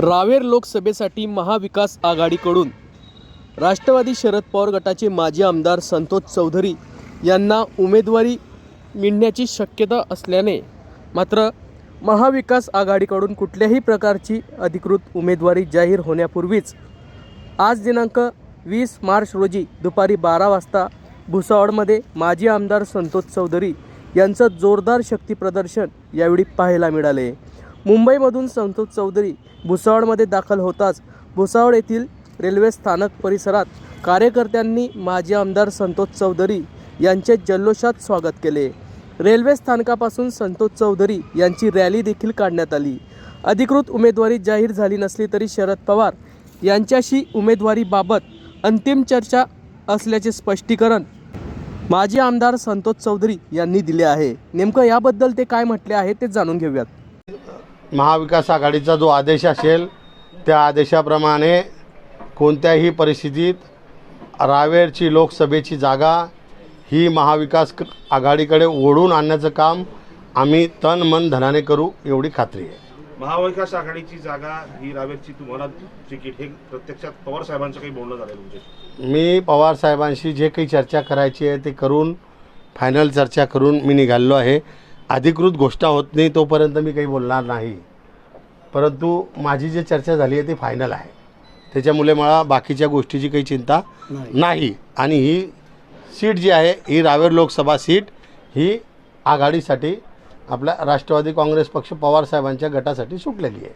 रावेर लोकसभेसाठी महाविकास आघाडीकडून राष्ट्रवादी शरद पवार गटाचे माजी आमदार संतोष चौधरी यांना उमेदवारी मिळण्याची शक्यता असल्याने मात्र महाविकास आघाडीकडून कुठल्याही प्रकारची अधिकृत उमेदवारी जाहीर होण्यापूर्वीच आज दिनांक वीस मार्च रोजी दुपारी बारा वाजता भुसावळमध्ये माजी आमदार संतोष चौधरी यांचं जोरदार शक्तीप्रदर्शन यावेळी पाहायला मिळाले. मुंबईमधून संतोष चौधरी भुसावळमध्ये दाखल होताच. भुसावळ येथील रेल्वे स्थानक परिसरात कार्यकर्त्यांनी माजी आमदार संतोष चौधरी यांचे जल्लोषात स्वागत केले. रेल्वे स्थानकापासून संतोष चौधरी यांची रॅली देखील काढण्यात आली. अधिकृत उमेदवारी जाहीर झाली नसली तरी शरद पवार यांच्याशी उमेदवारीबाबत अंतिम चर्चा असल्याचे स्पष्टीकरण माजी आमदार संतोष चौधरी यांनी दिले आहे. नेमकं याबद्दल ते काय म्हटले आहे ते जाणून घेऊयात. महाविकास आघाडीचा जो आदेश असेल त्या आदेशाप्रमाणे कोणत्याही परिस्थितीत रावेरची लोकसभेची जागा ही महाविकास आघाडीकडे ओढून आणण्याचं काम आम्ही तन मन धनाने करू एवढी खात्री आहे. महाविकास आघाडीची जागा ही रावेरची तुम्हाला तिकीट हे प्रत्यक्षात पवार साहेबांचं काही बोलणं झालं तुमचे मी पवार साहेबांशी जे काही चर्चा करायची आहे ते करून फायनल चर्चा करून मी निघालेलो आहे. अधिकृत गोष्ट होत नाही तोपर्यंत मी काही बोलणार नाही. परंतु माझी जी चर्चा झाली आहे ती फायनल आहे. त्याच्यामुळे मला बाकीच्या गोष्टीची काही चिंता नाही. आणि ही सीट जी आहे ही रावेर लोकसभा सीट ही आघाडीसाठी आपल्या राष्ट्रवादी काँग्रेस पक्ष पवार साहेबांच्या गटासाठी सुटलेली आहे.